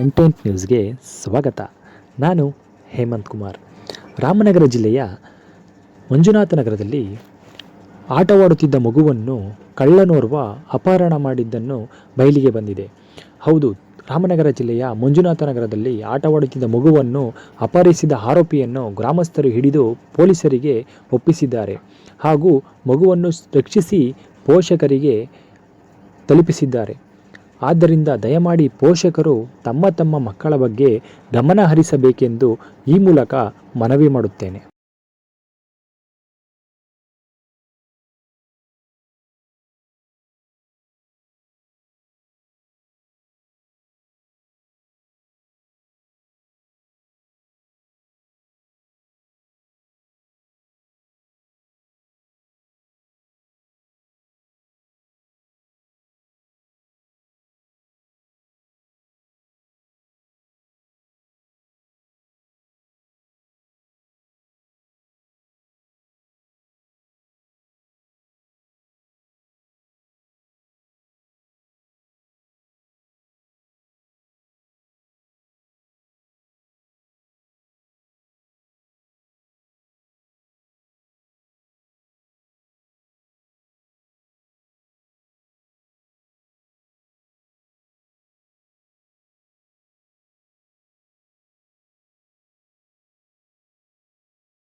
Content ನ್ಯೂಸ್ಗೆ ಸ್ವಾಗತ. ನಾನು ಹೇಮಂತ್ ಕುಮಾರ್. ರಾಮನಗರ ಜಿಲ್ಲೆಯ ಮಂಜುನಾಥ ನಗರದಲ್ಲಿ ಆಟವಾಡುತ್ತಿದ್ದ ಮಗುವನ್ನು ಕಳ್ಳನೋರ್ವ ಅಪಹರಣ ಮಾಡಿದ್ದನ್ನು ಬಯಲಿಗೆ ಬಂದಿದೆ. ಹೌದು, ರಾಮನಗರ ಜಿಲ್ಲೆಯ ಮಂಜುನಾಥ ನಗರದಲ್ಲಿ ಆಟವಾಡುತ್ತಿದ್ದ ಮಗುವನ್ನು ಅಪಹರಿಸಿದ ಆರೋಪಿಯನ್ನು ಗ್ರಾಮಸ್ಥರು ಹಿಡಿದು ಪೊಲೀಸರಿಗೆ ಒಪ್ಪಿಸಿದ್ದಾರೆ. ಹಾಗೂ ಮಗುವನ್ನು ರಕ್ಷಿಸಿ ಪೋಷಕರಿಗೆ ತಲುಪಿಸಿದ್ದಾರೆ. ಆದ್ದರಿಂದ ದಯಮಾಡಿ ಪೋಷಕರು ತಮ್ಮ ತಮ್ಮ ಮಕ್ಕಳ ಬಗ್ಗೆ ಗಮನ ಹರಿಸಬೇಕೆಂದು ಈ ಮೂಲಕ ಮನವಿ ಮಾಡುತ್ತೇನೆ.